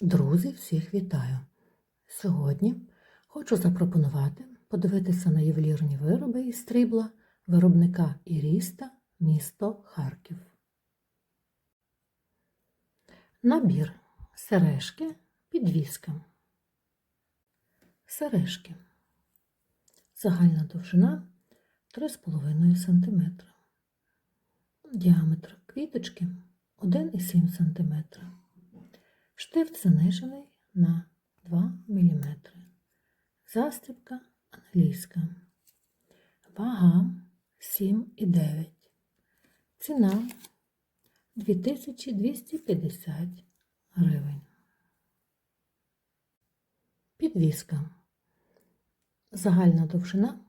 Друзі, всіх вітаю! Сьогодні хочу запропонувати подивитися на ювелірні вироби із стрібла виробника Іріста, місто Харків. Набір сережки, підвіска. Сережки. Загальна довжина 3,5 см. Діаметр квіточки 1,7 см. Штифт занижений на 2 мм. Застібка англійська. Вага 7,9. Ціна 2250 гривень. Підвіска. Загальна довжина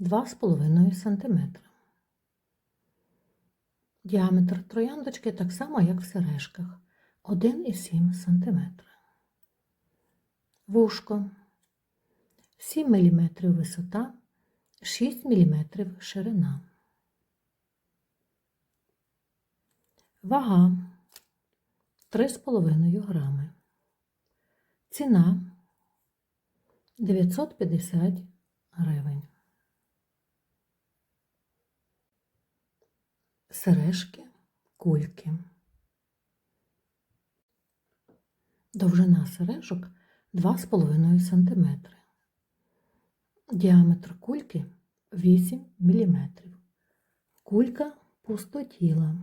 2,5 см. Діаметр трояндочки так само, як в сережках. 1,7 см. Вушко 7 мм висота, 6 мм ширина. Вага 3,5 грами. Ціна 950 гривень. Сережки, кульки. Довжина сережок 2,5 см. Діаметр кульки 8 мм. Кулька пустотіла.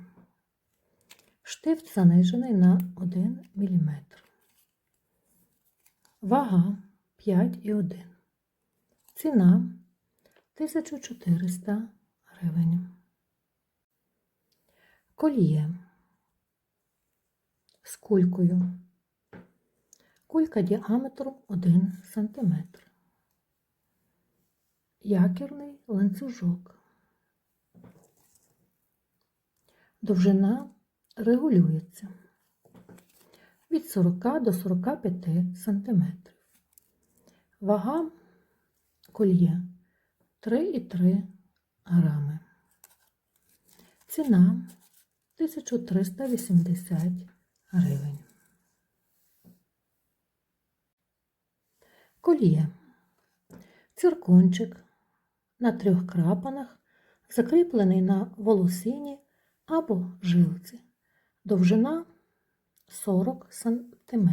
Штифт занижений на 1 мм. Вага 5,1. Ціна 1400 гривень. Коліє з кулькою. Кулька діаметром 1 см. Якірний ланцюжок. Довжина регулюється від 40 до 45 см. Вага кольє 3,3 грами. Ціна 1380 гривень. Коліє. Циркончик на трьох крапанах, закріплений на волосині або жилці. Довжина 40 см.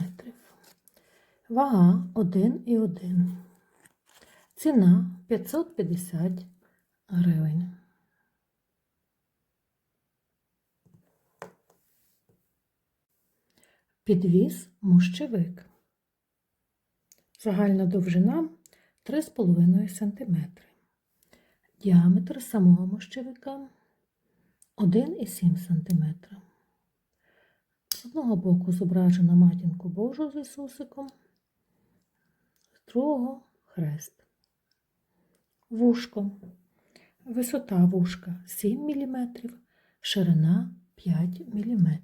Вага 1,1. Ціна 550 гривень. Підвіз мощевик. Загальна довжина 3,5 см. Діаметр самого мощевика 1,7 см. З одного боку зображена матінку Божу з Ісусиком, з другого хрест. Вушко. Висота вушка 7 мм, ширина 5 мм.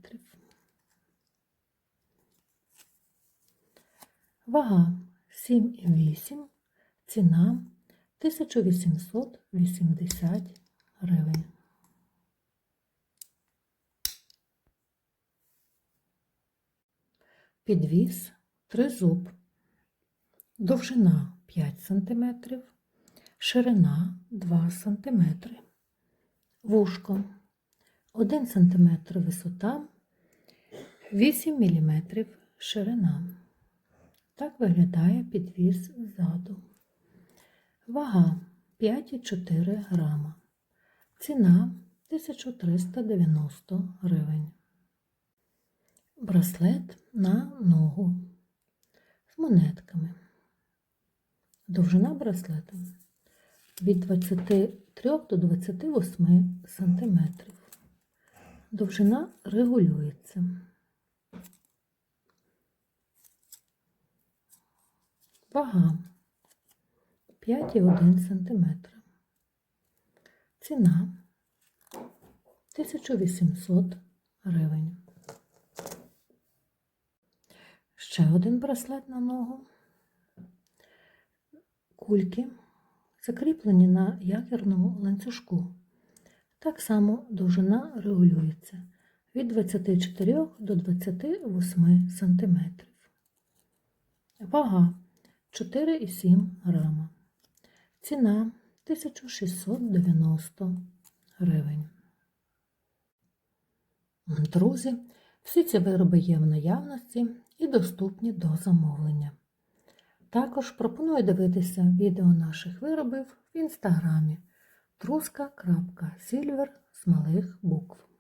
Вага 7,8, ціна 1880 гривень. Підвіз тризуб, довжина 5 см, ширина 2 см, вушко 1 см висота, 8 мм ширина. Так виглядає підвіз ззаду. Вага 5,4 грама. Ціна 1390 гривень. Браслет на ногу з монетками. Довжина браслету від 23 до 28 см. Довжина регулюється. Вага 5,1 см. Ціна 1800 гривень. Ще один браслет на ногу. Кульки закріплені на якірному ланцюжку. Так само довжина регулюється від 24 до 28 см. Вага 4,7 грама. Ціна 1690 гривень. Друзі, всі ці вироби є в наявності і доступні до замовлення. Також пропоную дивитися відео наших виробів в інстаграмі truska.silver з малих букв.